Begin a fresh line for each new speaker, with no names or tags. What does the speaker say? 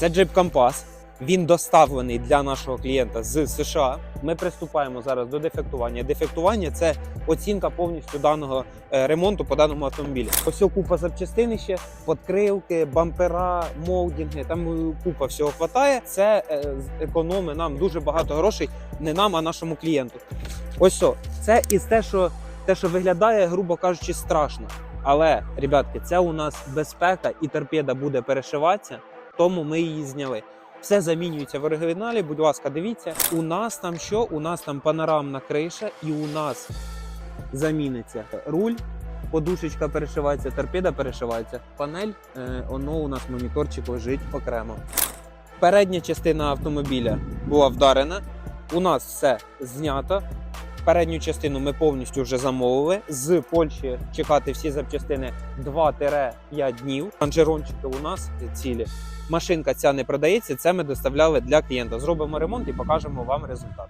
Це джип Компас. Він доставлений для нашого клієнта з США. Ми приступаємо зараз до дефектування. Дефектування це оцінка повністю даного е, ремонту по даному автомобілі. Ось купа запчастин ще, подкрилки, бампера, молдинги. Там е, купа всього хватає. Це е, економить нам дуже багато грошей, не нам, а нашому клієнту. Ось о, це із те, що те, що виглядає, грубо кажучи, страшно. Але, ребятки, це у нас безпека і торпеда буде перешиватися, тому ми її зняли. Все замінюється в оригіналі. Будь ласка, дивіться. У нас там що? У нас там панорамна криша, і у нас заміниться руль, подушечка перешивається, торпеда перешивається. Панель, е, воно у нас моніторчик лежить окремо. Передня частина автомобіля була вдарена. У нас все знято. Передню частину ми повністю вже замовили. З Польщі чекати всі запчастини 2-5 днів. Анжерончики у нас цілі. Машинка ця не продається. Це ми доставляли для клієнта. Зробимо ремонт і покажемо вам результат.